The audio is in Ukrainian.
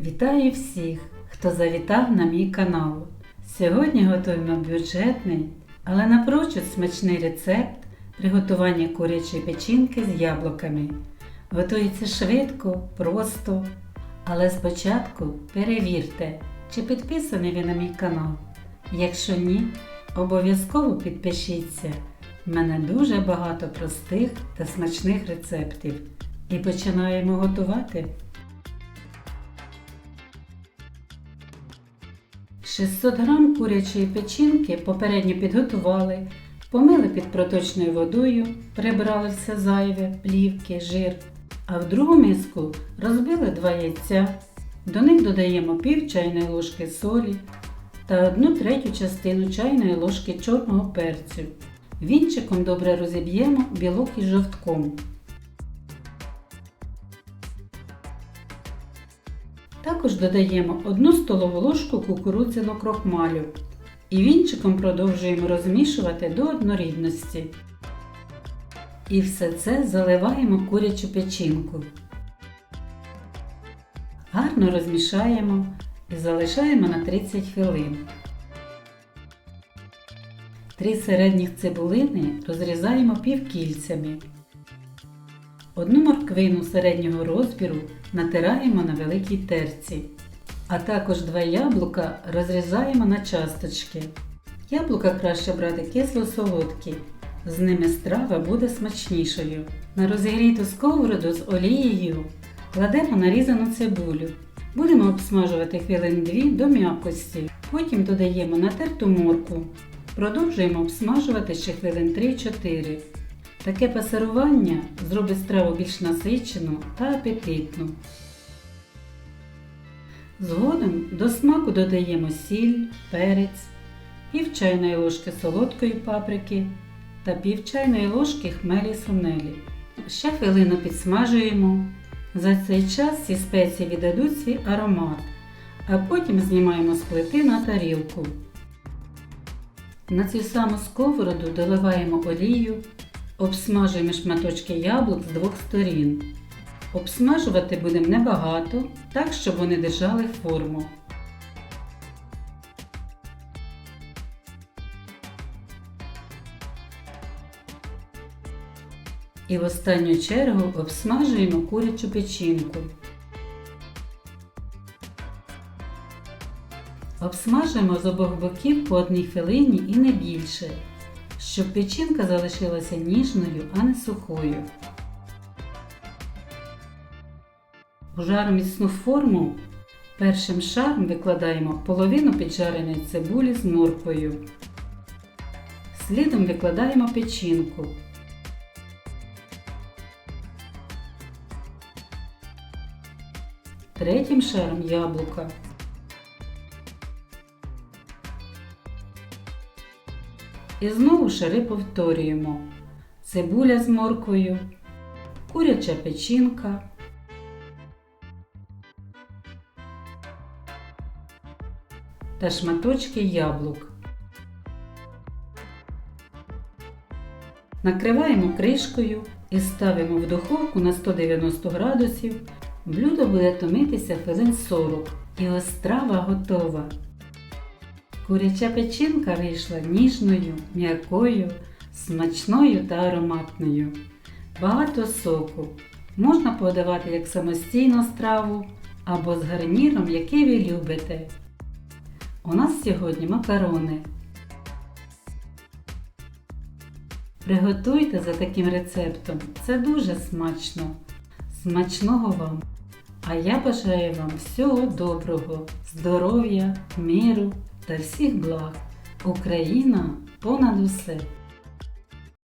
Вітаю всіх, хто завітав на мій канал. Сьогодні готуємо бюджетний, але напрочуд смачний рецепт приготування курячої печінки з яблуками. Готується швидко, просто. Але спочатку перевірте, чи підписаний ви на мій канал. Якщо ні, обов'язково підпишіться. В мене дуже багато простих та смачних рецептів. І починаємо готувати. 600 грам курячої печінки попередньо підготували, помили під проточною водою, прибрали все зайве, плівки, жир. А в другу миску розбили 2 яйця. До них додаємо пів чайної ложки солі та 1 третю частину чайної ложки чорного перцю. Вінчиком добре розіб'ємо білок із жовтком. Також додаємо 1 столову ложку кукурудзяного крохмалю і вінчиком продовжуємо розмішувати до однорідності. І все це заливаємо курячу печінку. Гарно розмішаємо і залишаємо на 30 хвилин. Три середніх цибулини розрізаємо півкільцями. Одну морквину середнього розміру натираємо на великій терці, а також два яблука розрізаємо на часточки. Яблука краще брати кисло-солодкі, з ними страва буде смачнішою. На розігріту сковороду з олією кладемо нарізану цибулю. Будемо обсмажувати хвилин 2 до м'якості. Потім додаємо натерту морку. Продовжуємо обсмажувати ще хвилин 3-4. Таке пасирування зробить страву більш насичену та апетитну. Згодом до смаку додаємо сіль, перець, пів чайної ложки солодкої паприки та пів чайної ложки хмелі сунелі. Ще хвилину підсмажуємо. За цей час ці спеції віддадуть свій аромат, а потім знімаємо з плити на тарілку. На цю саму сковороду доливаємо олію, обсмажуємо шматочки яблук з двох сторін. Обсмажувати будемо небагато, так щоб вони держали форму. І в останню чергу обсмажуємо курячу печінку. Обсмажуємо з обох боків по одній хвилині і не більше, щоб печінка залишилася ніжною, а не сухою. У жароміцну форму першим шаром викладаємо половину піджареної цибулі з морквою. Слідом викладаємо печінку. Третім шаром яблука. І знову шари повторюємо. Цибуля з морквою, куряча печінка, та шматочки яблук. Накриваємо кришкою і ставимо в духовку на 190 градусів. Блюдо буде томитися хвилин 40 і ось страва готова. Куряча печінка вийшла ніжною, м'якою, смачною та ароматною. Багато соку. Можна подавати як самостійну страву або з гарніром, який ви любите. У нас сьогодні макарони. Приготуйте за таким рецептом. Це дуже смачно. Смачного вам! А я бажаю вам всього доброго, здоров'я, миру та всіх благ. Україна понад усе!